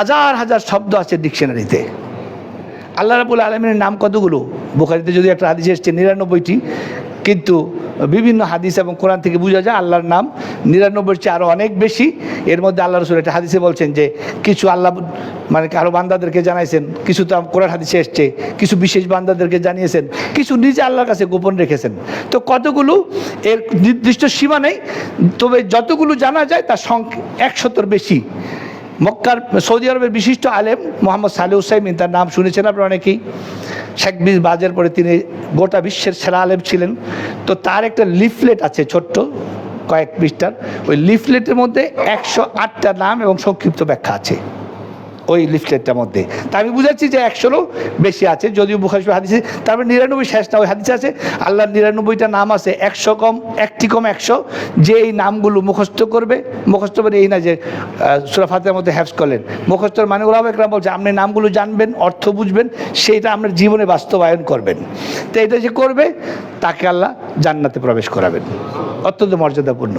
হাজার হাজার শব্দ আছে ডিকশনারিতে। আল্লাহ রাবুল আলমিনের নাম কতগুলো? বোখারিতে যদি একটা হাদিস এসছে, নিরানব্বইটি। কিন্তু বিভিন্ন হাদিস এবং কোরআন থেকে বোঝা যায় আল্লাহর নাম নিরানব্বইয়ের চেয়ে আরও অনেক বেশি। এর মধ্যে আল্লাহ রসুল একটা হাদিসে বলছেন যে, কিছু আল্লাহ মানে আরও বান্দাদেরকে জানাইছেন, কিছু তো কোরআন হাদিসে এসছে, কিছু বিশেষ বান্দাদেরকে জানিয়েছেন, কিছু নিজে আল্লাহর কাছে গোপন রেখেছেন। তো কতগুলো? এর নির্দিষ্ট সীমা নেই, তবে যতগুলো জানা যায় তার সংখ্যা একশতর বেশি। মক্কার সৌদি আরবের বিশিষ্ট আলেম মোহাম্মদ সালে হুসাইমিন, তার নাম শুনেছেন আপনারা অনেকেই। শেখ বিজ বাজের পরে তিনি গোটা বিশ্বের সেরা আলেম ছিলেন। তো তার একটা লিফলেট আছে ছোট্ট, কয়েক পৃষ্ঠার। ওই লিফলেটের মধ্যে একশো আটটা নাম এবং সংক্ষিপ্ত ব্যাখ্যা আছে। ওই লিফলেটটার মধ্যে। তা আমি বুঝাচ্ছি যে একশোরও বেশি আছে, যদিও বুখারি হাদিসে, তারপরে নিরানব্বই শেষ না, ওই হাদিসে আছে, আল্লাহর নিরানব্বইটা নাম আছে, একশো কম, একটি কম একশো, যে এই নামগুলো মুখস্থ করবে, মুখস্থ করে এই না যে সুরাফাতের মধ্যে হ্যাপস করলেন। মুখস্থর মানে ওরাও একরাম বলছে, আপনি নামগুলো জানবেন, অর্থ বুঝবেন সেইটা আপনার জীবনে বাস্তবায়ন করবেন। তো এটা যে করবে, তাকে আল্লাহ জান্নাতে প্রবেশ করাবেন। অত্যন্ত মর্যাদাপূর্ণ।